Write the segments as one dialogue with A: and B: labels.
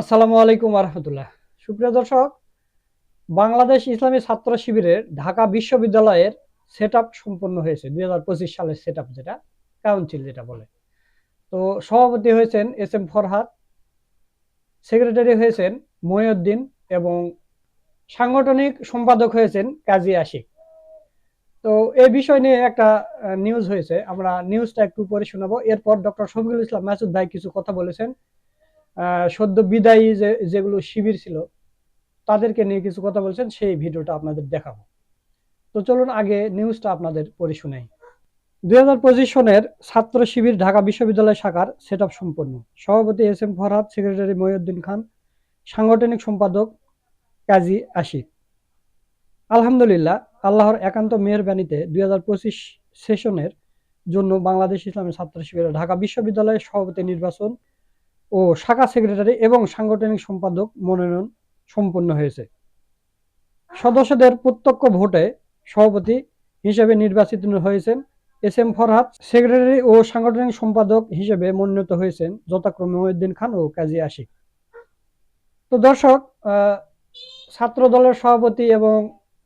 A: আসসালামু আলাইকুম রহমতুল্লাহ সুপ্রিয় দর্শক, বাংলাদেশ ইসলামী ছাত্র শিবিরের ঢাকা বিশ্ববিদ্যালয়ের সেট সম্পন্ন হয়েছে, দুই সালের সেট যেটা, কাউন্সিল যেটা বলে। তো সভাপতি হয়েছেন এস এম ফরহাদ, সেক্রেটারি হয়েছেন মহিউদ্দিন এবং সাংগঠনিক সম্পাদক হয়েছেন কাজী আশিক। তো এই বিষয় নিয়ে একটা নিউজ হয়েছে, আমরা নিউজটা একটু পরে শোনাবো। এরপর ডক্টর শফিকুল ইসলাম মাসুদ ভাই কিছু কথা বলেছেন। সদ্য বিদায়ী যে, যেগুলো শিবির ছিল, তাদেরকে নিয়ে কিছু কথা বলছেন, সেই ভিডিওটা আপনাদের দেখাবো। তো চলুন আগে নিউজটা আপনাদের পড়ে শুনাই। দুই হাজার পঁচিশ সনের ছাত্র শিবির ঢাকা বিশ্ববিদ্যালয় শাখার সেট সম্পন্ন। সভাপতি S M Farhad secretary Mohiuddin Khan, সাংগঠনিক সম্পাদক কাজী আশিক। আলহামদুলিল্লাহ, আল্লাহর একান্ত মেহরবানিতে দুই হাজার পঁচিশ সেশনের জন্য বাংলাদেশ ইসলামী ছাত্র শিবিরের ঢাকা বিশ্ববিদ্যালয়ের সভাপতি নির্বাচন ও শাখা সেক্রেটারি এবং সাংগঠনিক সম্পাদক মনোনয়ন সম্পন্ন হয়েছে। সদস্যদের প্রত্যক্ষ ভোটে সভাপতি হিসেবে নির্বাচিত হয়েছেন এস এম ফরহাদ। সেক্রেটারি ও সাংগঠনিক সম্পাদক হিসেবে মনোনীত হয়েছেন যথাক্রমে মহিউদ্দিন খান ও কাজী আশিক। তো দর্শক ছাত্র দলের সভাপতি এবং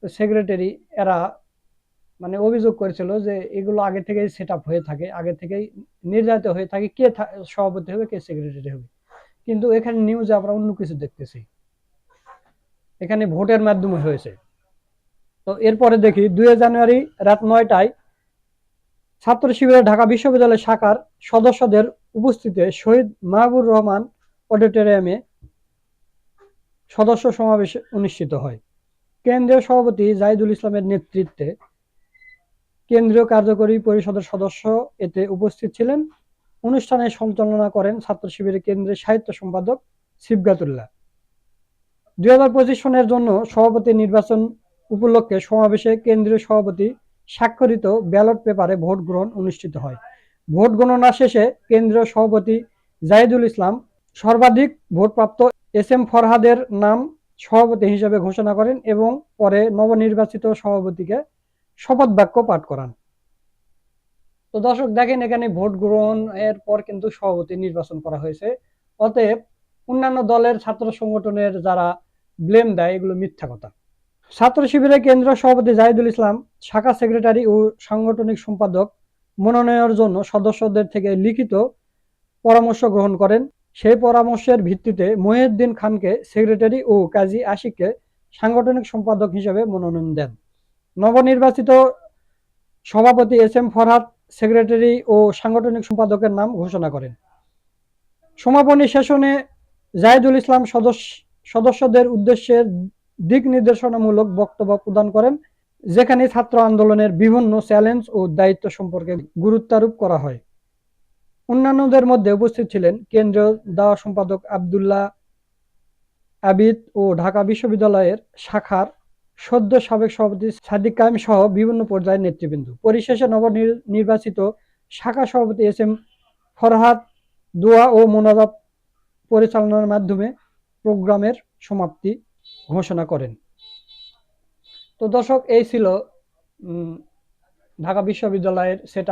A: সেক্রেটারি এরা মানে অভিযোগ করেছিল যে এগুলো আগে থেকেই সেট আপ হয়ে থাকে, আগে থেকেই নির্ধারিত হয়ে থাকে কে সভাপতি হবে, কে সেক্রেটারি হবে। কিন্তু এখানে নিউজে আমরা অন্য কিছু দেখতেছি। এখানে ভোটের মাধ্যমে হয়েছে। তো এরপরে দেখি, দুই জানুয়ারি রাত নয়টায় ছাত্র শিবিরের ঢাকা বিশ্ববিদ্যালয় শাখার সদস্যদের উপস্থিতিতে শহীদ মাহবুর রহমান অডিটোরিয়ামে সদস্য সমাবেশ অনুষ্ঠিত হয়। কেন্দ্রীয় সভাপতি জাহিদুল ইসলামের নেতৃত্বে কেন্দ্রীয় কার্যকরী পরিষদের সদস্য এতে উপস্থিত ছিলেন। অনুষ্ঠানে সঞ্চালনা করেন ছাত্র শিবিরের কেন্দ্রের সাহিত্য সম্পাদক সিবগাতুল্লাহ দুই হাজার পঁচিশ সনের জন্য সভাপতি নির্বাচন উপলক্ষে সমাবেশে কেন্দ্রীয় সভাপতি স্বাক্ষরিত ব্যালট পেপারে ভোট গ্রহণ অনুষ্ঠিত হয়। ভোট গণনা শেষে কেন্দ্রীয় সভাপতি জাহিদুল ইসলাম সর্বাধিক ভোটপ্রাপ্ত এস এম ফরহাদের নাম সভাপতি হিসেবে ঘোষণা করেন এবং পরে নবনির্বাচিত সভাপতিকে শপথ বাক্য পাঠ করান। তো দর্শক, দেখেন এখানে ভোট গ্রহণ এর পর কিন্তু সভাপতি নির্বাচন করা হয়েছে। অতএব অন্যান্য দলের ছাত্র সংগঠনের যারা ব্লেম দেয়, এগুলো মিথ্যা কথা। ছাত্র শিবিরের কেন্দ্রীয় সভাপতি জাহিদুল ইসলাম, শাখা সেক্রেটারি ও সাংগঠনিক সম্পাদক মনোনয়নের জন্য সদস্যদের থেকে লিখিত পরামর্শ গ্রহণ করেন। সেই পরামর্শের ভিত্তিতে মহিউদ্দিন খানকে সেক্রেটারি ও কাজী আশিককে সাংগঠনিক সম্পাদক হিসেবে মনোনয়ন দেন। নবনির্বাচিত সভাপতি এস এম ফরহাদ, সেক্রেটারি ও সাংগঠনিক সম্পাদকের নাম ঘোষণা করেন। সমাপনী সেশনে জাহিদুল ইসলাম সদস্য সদস্যদের উদ্দেশ্যে দিক নির্দেশনামূলক বক্তব্য প্রদান করেন, যেখানে ছাত্র আন্দোলনের বিভিন্ন চ্যালেঞ্জ ও দায়িত্ব সম্পর্কে গুরুত্বারোপ করা হয়। অন্যান্যদের মধ্যে উপস্থিত ছিলেন কেন্দ্রীয় দাওয়া সম্পাদক আবদুল্লাহ আবিদ ও ঢাকা বিশ্ববিদ্যালয়ের শাখার সদ্য সাবেক সভাপতি সাদিক কায়েম সহ বিভিন্ন পর্যায়ের নেতৃবৃন্দ। পরিশেষে নবনির্বাচিত শাখা সভাপতি এস এম ফরহাদ দোয়া ও মোনাজাত পরিচালনার মাধ্যমে প্রোগ্রামের সমাপ্তি ঘোষণা করেন। তো দর্শক, এই ছিল ঢাকা বিশ্ববিদ্যালয়ের সেট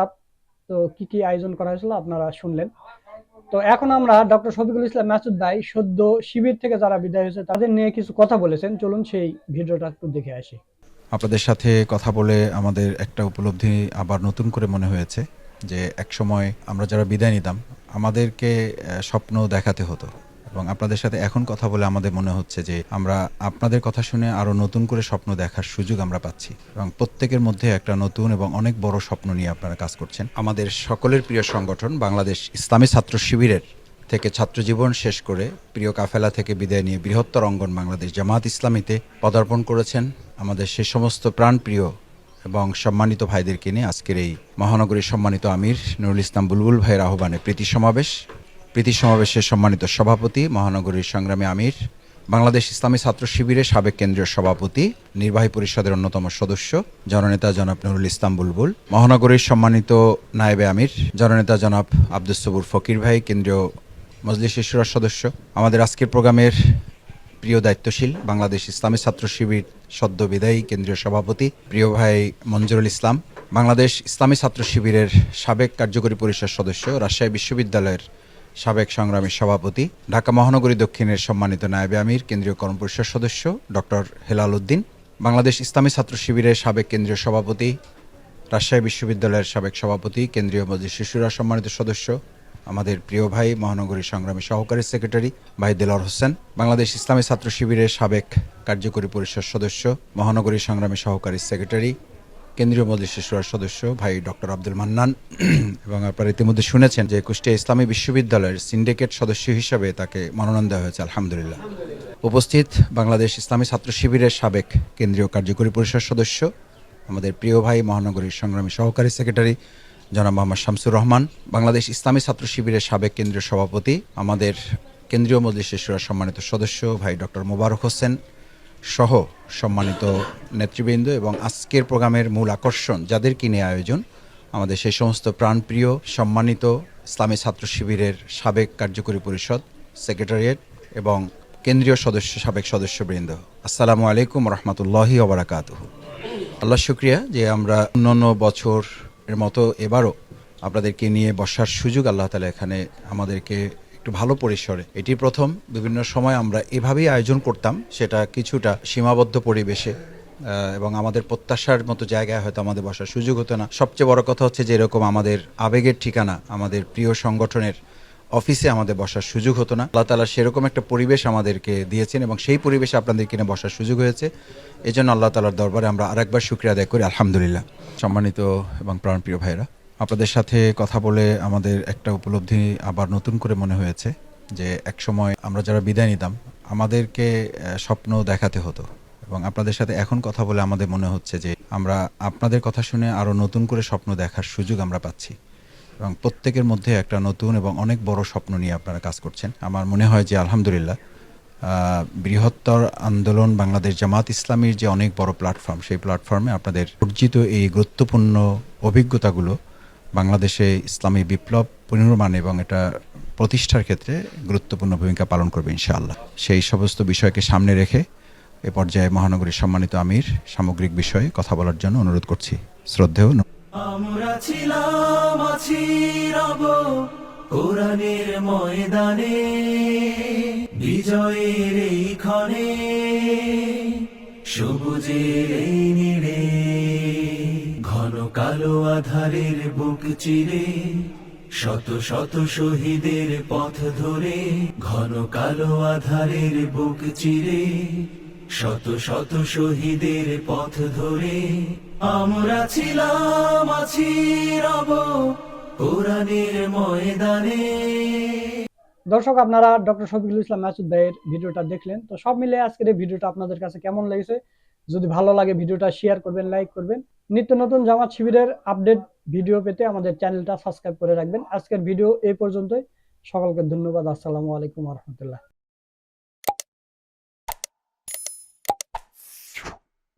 A: তো কি কি আয়োজন করা হয়েছিল আপনারা শুনলেন। তো এখন আমরা ডক্টর শফিকুল ইসলাম মাসুদ ভাই সদ্য শিবির থেকে যারা বিদায় হয়েছে, তাদের নিয়ে কিছু কথা বলেছেন। চলুন সেই ভিডিওটা একটু দেখে আসি।
B: আপনাদের সাথে কথা বলে আমাদের একটা উপলব্ধি আবার নতুন করে মনে হয়েছে যে একসময় আমরা যারা বিদায় নিতাম, আমাদেরকে স্বপ্ন দেখাতে হতো। এবং আপনাদের সাথে এখন কথা বলে আমাদের মনে হচ্ছে যে আমরা আপনাদের কথা শুনে আরও নতুন করে স্বপ্ন দেখার সুযোগ আমরা পাচ্ছি। এবং প্রত্যেকের মধ্যে একটা নতুন এবং অনেক বড় স্বপ্ন নিয়ে আপনারা কাজ করছেন। আমাদের সকলের প্রিয় সংগঠন বাংলাদেশ ইসলামী ছাত্র শিবিরের থেকে ছাত্র জীবন শেষ করে প্রিয় কাফেলা থেকে বিদায় নিয়ে বৃহত্তর অঙ্গন বাংলাদেশ জামাত ইসলামীতে পদার্পণ করেছেন আমাদের সে সমস্ত প্রাণপ্রিয় এবং সম্মানিত ভাইদেরকে নিয়ে আজকের এই মহানগরীর সম্মানিত আমির নুরুল ইসলাম বুলবুল ভাইয়ের আহ্বানে প্রীতি সমাবেশ। প্রীতি সমাবেশের সম্মানিত সভাপতি, মহানগরীর সংগ্রামী আমির, বাংলাদেশ ইসলামী ছাত্র শিবিরের সাবেক কেন্দ্রীয় সভাপতি, নির্বাহী পরিষদের অন্যতম সদস্য, জননেতা জনাব নুরুল ইসলাম বুলবুল, মহানগরীর সম্মানিত নায়েবে আমির, জননেতা জনাব আব্দুস সবুর ফকির ভাই, কেন্দ্রীয় মজলিস শিশুরার সদস্য, আমাদের আজকের প্রোগ্রামের প্রিয় দায়িত্বশীল বাংলাদেশ ইসলামী ছাত্র শিবির সদ্য বিদায়ী কেন্দ্রীয় সভাপতি, প্রিয় ভাই মঞ্জুরুল ইসলাম, বাংলাদেশ ইসলামী ছাত্র শিবিরের সাবেক কার্যকরী পরিষদ সদস্য, রাজশাহী বিশ্ববিদ্যালয়ের সাবেক সংগ্রামী সভাপতি, ঢাকা মহানগরী দক্ষিণের সম্মানিত নায়েবে আমির, কেন্দ্রীয় কর্মপরিষদ সদস্য ডক্টর হেলাল উদ্দিন, বাংলাদেশ ইসলামী ছাত্র শিবিরের সাবেক কেন্দ্রীয় সভাপতি, রাজশাহী বিশ্ববিদ্যালয়ের সাবেক সভাপতি, কেন্দ্রীয় মসজিদ শিশুরা সম্মানিত সদস্য, আমাদের প্রিয় ভাই, মহানগরী সংগ্রামী সহকারী সেক্রেটারি ভাই দেলর হোসেন, বাংলাদেশ ইসলামী ছাত্র শিবিরের সাবেক কার্যকরী পরিষদ সদস্য, মহানগরী সংগ্রামী সহকারী সেক্রেটারি কেন্দ্রীয় মজলিস শিশুরার সদস্য ভাই ডক্টর আব্দুল মান্নান। এবং আপনারা ইতিমধ্যে শুনেছেন যে কুষ্টিয়া ইসলামী বিশ্ববিদ্যালয়ের সিন্ডিকেট সদস্য হিসাবে তাকে মনোনয়ন দেওয়া হয়েছে, আলহামদুলিল্লাহ। উপস্থিত বাংলাদেশ ইসলামী ছাত্র শিবিরের সাবেক কেন্দ্রীয় কার্যকরী পরিষদ সদস্য, আমাদের প্রিয় ভাই মহানগরীর সংগ্রামী সহকারী সেক্রেটারি, জনাব মোহাম্মদ শামসুর রহমান, বাংলাদেশ ইসলামী ছাত্র শিবিরের সাবেক কেন্দ্রীয় সভাপতি, আমাদের কেন্দ্রীয় মজলিস শিশুরা সম্মানিত সদস্য ভাই ডক্টর মোবারক হোসেন সহ সম্মানিত নেতৃবৃন্দ এবং আজকের প্রোগ্রামের মূল আকর্ষণ যাদের কিনে আয়োজন, আমাদের সেই সমস্ত প্রাণপ্রিয়, সম্মানিত ইসলামী ছাত্র শিবিরের সাবেক কার্যকরী পরিষদ, সেক্রেটারিয়েট এবং কেন্দ্রীয় সদস্য, সাবেক সদস্যবৃন্দ। আসসালামু আলাইকুম রহমতুল্লাহি ওবরাকাতুহ আল্লাহ শুক্রিয়া যে আমরা অন্যান্য বছর এর মতো এবারও আপনাদেরকে নিয়ে বসার সুযোগ আল্লাহ তালা এখানে আমাদেরকে একটু ভালো পরিসরে। এটি প্রথম। বিভিন্ন সময় আমরা এভাবেই আয়োজন করতাম। সেটা কিছুটা সীমাবদ্ধ পরিবেশে এবং আমাদের প্রত্যাশার মতো জায়গায় হয়তো আমাদের বসার সুযোগ হতো না। সবচেয়ে বড় কথা হচ্ছে যে, এরকম আমাদের আবেগের ঠিকানা, আমাদের প্রিয় সংগঠনের অফিসে আমাদের বসার সুযোগ হতো না। আল্লাহ তালা সেরকম একটা পরিবেশ আমাদেরকে দিয়েছেন, এবং সেই পরিবেশে আপনাদের নিয়ে বসার সুযোগ হয়েছে। এই জন্য আল্লাহ তালার দরবারে আমরা আরেকবার শুক্রিয়া আদায় করি। আলহামদুলিল্লাহ। সম্মানিত এবং প্রাণপ্রিয় ভাইরা আপনাদের সাথে কথা বলে আমাদের একটা উপলব্ধি আবার নতুন করে মনে হয়েছে যে এক সময় আমরা যারা বিদায় নিতাম, আমাদেরকে স্বপ্ন দেখাতে হতো। এবং আপনাদের সাথে এখন কথা বলে আমাদের মনে হচ্ছে যে আমরা আপনাদের কথা শুনে আরও নতুন করে স্বপ্ন দেখার সুযোগ আমরা পাচ্ছি। এবং প্রত্যেকের মধ্যে একটা নতুন এবং অনেক বড় স্বপ্ন নিয়ে আপনারা কাজ করছেন। আমার মনে হয় যে আলহামদুলিল্লাহ বৃহত্তর আন্দোলন বাংলাদেশ জামাত ইসলামীর যে অনেক বড় প্ল্যাটফর্ম, সেই প্ল্যাটফর্মে আপনাদের অর্জিত এই গুরুত্বপূর্ণ অভিজ্ঞতাগুলো বাংলাদেশে ইসলামী বিপ্লব পুনর্নির্মাণ এবং এটা প্রতিষ্ঠার ক্ষেত্রে গুরুত্বপূর্ণ ভূমিকা পালন করবে ইনশাআল্লাহ। সেই সমস্ত বিষয়কে সামনে রেখে এ পর্যায়ে মহানগরীর সম্মানিত আমির সামগ্রিক বিষয়ে কথা বলার জন্য অনুরোধ করছি। শ্রদ্ধেয়
C: আমরা ছিলাম, আছি রব কোরআনের ময়দানে, বিজয়ের সবুজের এই নীড়ে। কালো আধারের বুক চিরে, শত শত শহীদের পথ ধরে, ঘন কালো আধারের বুক চিরে, শত শত শহীদের পথ ধরে। আমরা ছিলাম, আছি রব কোরআনের ময়দানে।
A: দর্শক, আপনারা ডক্টর শফিকুল ইসলাম মাসুদ ভাইয়ের ভিডিওটা দেখলেন। তো সব মিলে আজকের এই ভিডিওটা আপনাদের কাছে কেমন লেগেছে? যদি ভালো লাগে ভিডিওটা শেয়ার করবেন লাইক করবেন। নিত্য নতুন জামাত শিবিরের আপডেট ভিডিও পেতে আমাদের চ্যানেলটা সাবস্ক্রাইব করে রাখবেন। আজকের ভিডিও এই পর্যন্তই। সকলকে ধন্যবাদ। আসসালামু আলাইকুম রহমতুল্লাহ।